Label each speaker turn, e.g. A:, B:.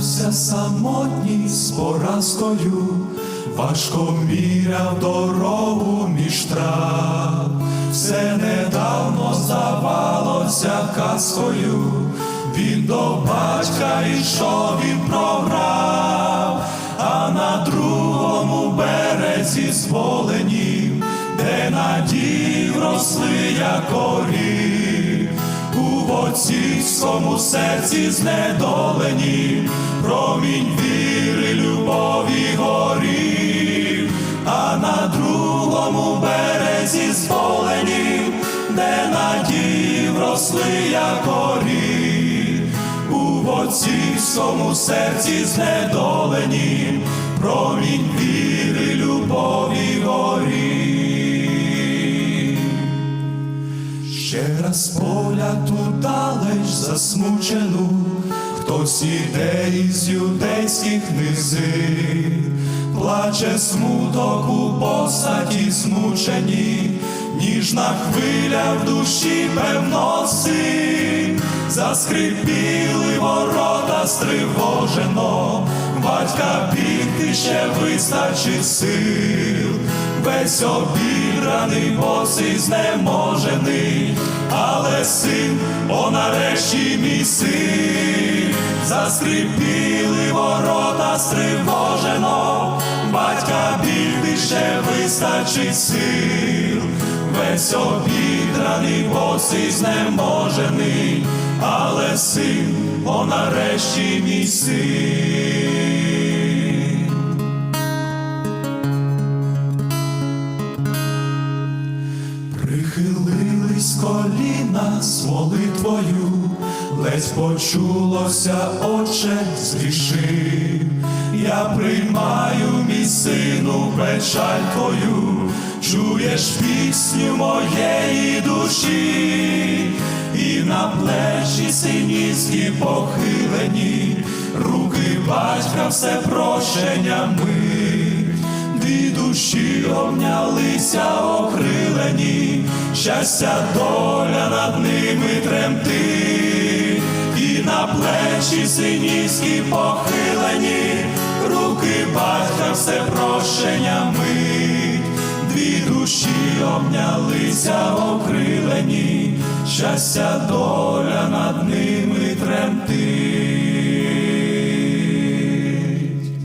A: Боролися самотність з поразкою, важко міряв дорогу між трав, все недавно здавалося казкою, він до батька йшов, він програв, а на другому березі зволенім, де надії росли, як орів, у отцівському серці знедолені, промінь віри, любові горів, а на другому березі зволені, де надії росли, як орів, у отцівському серці знедолені, Ще раз погляд у далеч засмучену, хтось іде із юдейських низин, плаче смуток у посаді змучені, ніжна хвиля в душі певно син, заскрипіли ворота стривожено, батька бігти ще вистачить сил, весь обідраний босий знеможений, але син, о нарешті мій син, заскрипіли ворота стривожено, батька бігти ще вистачить сил, весь обідраний босий знеможений, але син, о нарешті мій син. Прихилились коліна з молитвою, ледь почулося, Отче, зрішив. Я приймаю мій сину печаль твою, чуєш пісню моєї душі, і на плечі синівські похилені, руки батька все прощення мить. Дві душі обнялися окрилені, щастя доля над ними тремтить, і на плечі синівські похилені, руки батька все прощення мить, дві душі обнялися окрилені, щастя доля.